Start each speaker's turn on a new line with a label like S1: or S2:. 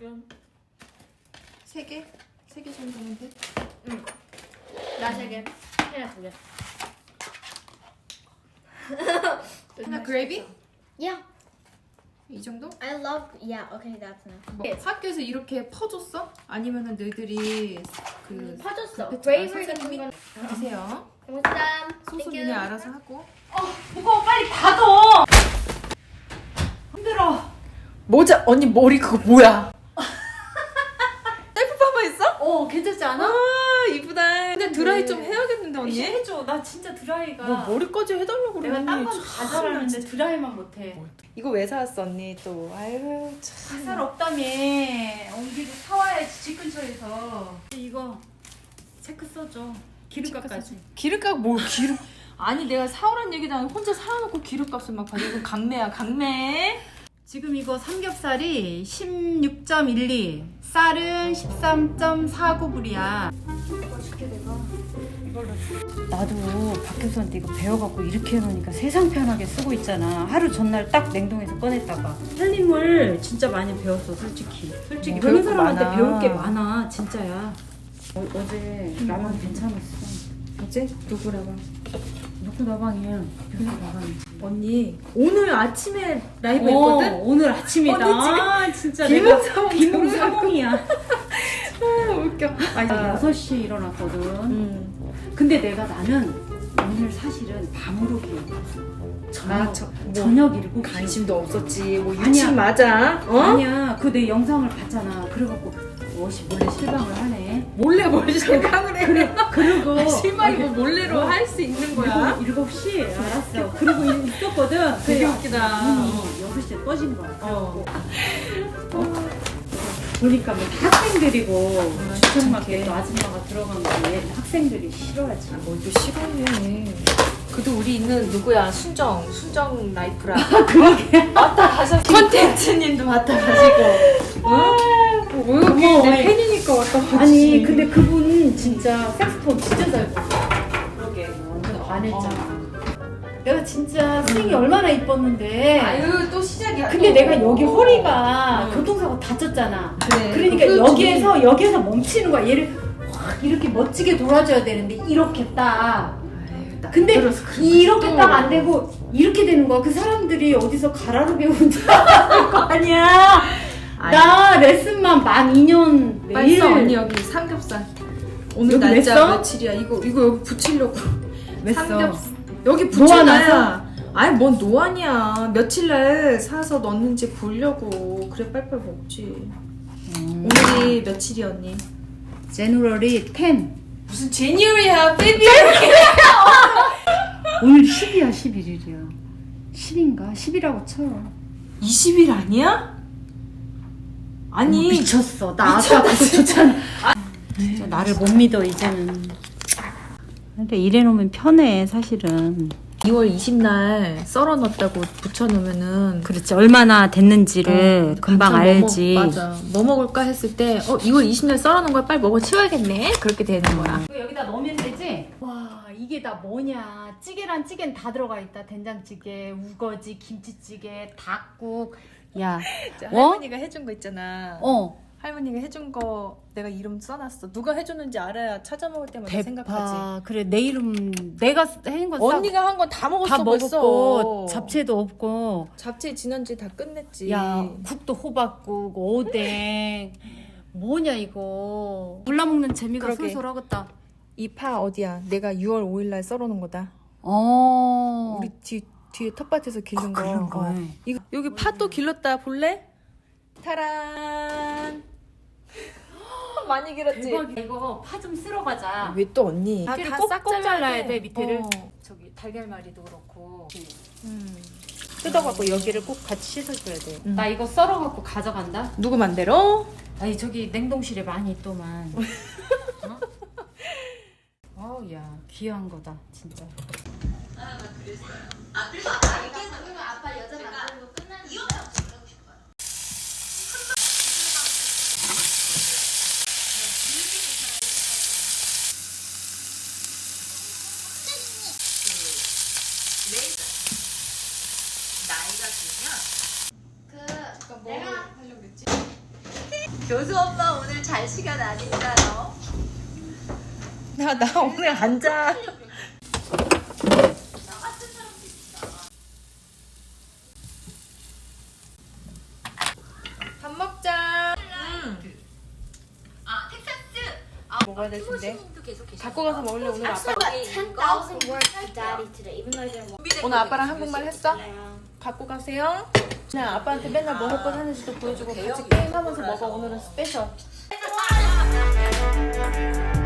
S1: 지금 세 개? 세 개 정도면 돼? 응. 나 세 개. 하나 두 개.
S2: 하나 그레이비?
S1: Yeah.
S2: 이 정도?
S1: I love. Yeah. Okay, that's enough.
S2: 뭐, 학교에서 이렇게 퍼줬어? 아니면은 너희들이 그, 음, 그
S1: 퍼졌어.
S2: 그레이블
S1: 같은 건.
S2: 드세요.
S1: 감사함.
S2: 소스 그냥 알아서 하고.
S3: 어, 무거워 빨리 닫어. 힘들어.
S2: 모자 언니 머리 그거 뭐야? 머리까지 해달라고 그래.
S3: 내가 딴
S2: 언니.
S3: 건다 잘하는데 드라이만 못해.
S2: 이거 왜 사왔어 언니 또? 아유 참.
S3: 햇살 없다며. 옮기고 사와야지 집 근처에서. 이거 체크 써줘. 기름값까지.
S2: 기름값 뭘 기름? 아니 내가 사오란 얘기도 혼자 사놓고 기름값을 막 받아. 이건 강매야 강매.
S3: 지금 이거 삼겹살이 16.12, 쌀은 13.49불이야. 나도 박 교수한테 이거 배워갖고 이렇게 해놓으니까 세상 편하게 쓰고 있잖아. 하루 전날 딱 냉동해서 꺼냈다가. 살림을 진짜 많이 배웠어, 솔직히. 솔직히
S2: 어,
S3: 배운
S2: 배울 거
S3: 사람한테
S2: 많아.
S3: 배울 게 많아, 진짜야. 어, 어제 라면 괜찮았어.
S2: 어제 누구라고?
S3: 누구 나방이야? 교수 나방이지.
S2: 언니 오늘 아침에 라이브
S3: 어,
S2: 했거든?
S3: 오늘 아침이다.
S2: 언니
S3: 아, 진짜
S2: 비몽사몽
S3: 내가 비몽사몽이야.
S2: 아, 웃겨.
S3: 아, 6시에 일어났거든.
S2: 음.
S3: 근데 내가 나는 오늘 사실은 밤으로 기억했어. 저녁,
S2: 아, 저- 뭐
S3: 저녁 일곱 시.
S2: 관심도 없었지. 뭐. 유치 맞아. 어?
S3: 아니야. 그 내 영상을 봤잖아. 그래갖고 무엇이 몰래 실방을 하네.
S2: 몰래 뭘 생각을 해. 그래.
S3: 그리고
S2: 실망이 뭐 몰래로 할 수 있는 거야.
S3: 일곱 시 알았어. 그리고 이- 있었거든.
S2: 되게 웃기다.
S3: 눈이 여섯 시에 꺼진 거야.
S2: 어.
S3: 보니까 뭐 학생들이고
S2: 착해.
S3: 주청마켓 또 아줌마가 들어간 거에 학생들이 싫어하지.
S2: 뭘또 싫어해. 그래도 우리 있는 누구야? 순정. 순정 라이프라.
S3: 그러게.
S2: 왔다 가셔. 컨텐츠님도 왔다 가시고. 어? 뭐
S3: 고마워.
S2: 내 팬이니까 왔다 가지.
S3: 아니 근데 그분 진짜 색스폰 진짜 잘 불러.
S2: 그러게.
S3: 완전 반했잖아. 내가 진짜 스윙이 얼마나 이뻤는데.
S2: 아유 또 시작이야.
S3: 근데
S2: 또.
S3: 내가 여기 허리가
S2: 응.
S3: 교통사고 다쳤잖아.
S2: 그래.
S3: 그러니까
S2: 그
S3: 여기에서 여기에서 멈추는 거야. 얘를 확 이렇게 멋지게 돌아줘야 되는데 이렇게 딱. 근데 이렇게 딱
S2: 또.
S3: 안 되고 이렇게 되는 거야. 그 사람들이 어디서 가라로 배운 줄 알았을 거 아니야.
S2: 아니,
S3: 나 레슨만 만 2년
S2: 빨리
S3: 매일.
S2: 써 언니 여기 삼겹살. 오늘
S3: 여기 왜
S2: 날짜
S3: 써?
S2: 며칠이야? 이거 이거 여기 붙이려고.
S3: 왜 써?
S2: 삼겹살. 여기
S3: 놓아놔서?
S2: 붙여놔야. 아니 뭔 노안이야. 며칠날 사서 넣는지 보려고. 그래 빨빨 먹지.
S3: 음.
S2: 오늘이 며칠이 언니?
S3: 제누럴이 10.
S2: 무슨 제니얼이야, 베이비.
S3: 오늘 10이야, 11일이야. 10인가? 10이라고 쳐.
S2: 20일 아니야? 아니
S3: 미쳤어. 나 아까 그거 좋잖아. 진짜 나를 못 믿어, 이제는. 근데 이래놓으면 편해, 사실은.
S2: 2월 20날 썰어 넣었다고 붙여놓으면은
S3: 그렇지. 얼마나 됐는지를
S2: 어,
S3: 금방
S2: 뭐
S3: 알지.
S2: 먹, 맞아. 뭐 먹을까 했을 때, 어, 2월 20일 썰어 놓은 걸 빨리 먹어 치워야겠네. 그렇게 되는 거야.
S3: 여기다 넣으면 되지? 와 이게 다 뭐냐 찌개란 찌개는 다 들어가 있다 된장찌개 우거지 김치찌개 닭국 야 어?
S2: 할머니가 해준 거 있잖아.
S3: 어,
S2: 할머니가 해준 거 내가 이름 써놨어. 누가 해줬는지 알아야 찾아 먹을 때마다 생각하지.
S3: 대파 그래 내 이름 내가 해인 거
S2: 언니가 한 건 다 먹었어
S3: 다
S2: 벌써.
S3: 먹었고 잡채도 없고
S2: 잡채 지난주에 다 끝냈지.
S3: 야 국도 호박국 오뎅 뭐냐 이거 골라 먹는 재미가
S2: 그러게.
S3: 솔솔하겠다
S2: 이 파 어디야? 내가 6월 5일날 썰어놓은 거다.
S3: 어
S2: 우리 뒤 뒤에 텃밭에서 기른 거.
S3: 그런 거.
S2: 어. 이거 여기 파 또 길렀다 볼래? 타란. 많이 길었지.
S3: 대박 이거 파 좀 쓸어 가자
S2: 왜 또 언니?
S3: 밑에를 꼭꼭 잘라야 돼, 밑에를.
S2: 어.
S3: 저기 달걀말이도 그렇고
S2: 음.
S3: 뜯어갖고 여기를 꼭 같이 씻어줘야 돼.
S2: 음.
S3: 나 이거 썰어 갖고 가져간다.
S2: 누구 맘대로?
S3: 아니 저기 냉동실에 많이 있더만. 어? 어우 야 귀한 거다 진짜.
S1: 아빠 여자 만나는 거 끝나는 거야? 그 내가
S4: 교수 엄마 오늘 잘 시간 아닌가요?
S2: 나, 나 오늘 안 자. 밥 먹자.
S1: 아 텍사스.
S2: 먹어야 될 텐데.
S1: 팀도 계속 계시.
S2: 갖고 가서 먹을래 오늘 아빠.
S1: still got 10,000 words for daddy today, even though I didn't
S2: 오늘 아빠랑 한국말 했어? 갖고 가세요. 그냥 아빠한테 맨날 먹을 거 사는지도 보여주고 같이 게임하면서 먹어. 오늘은 스페셜.
S1: to.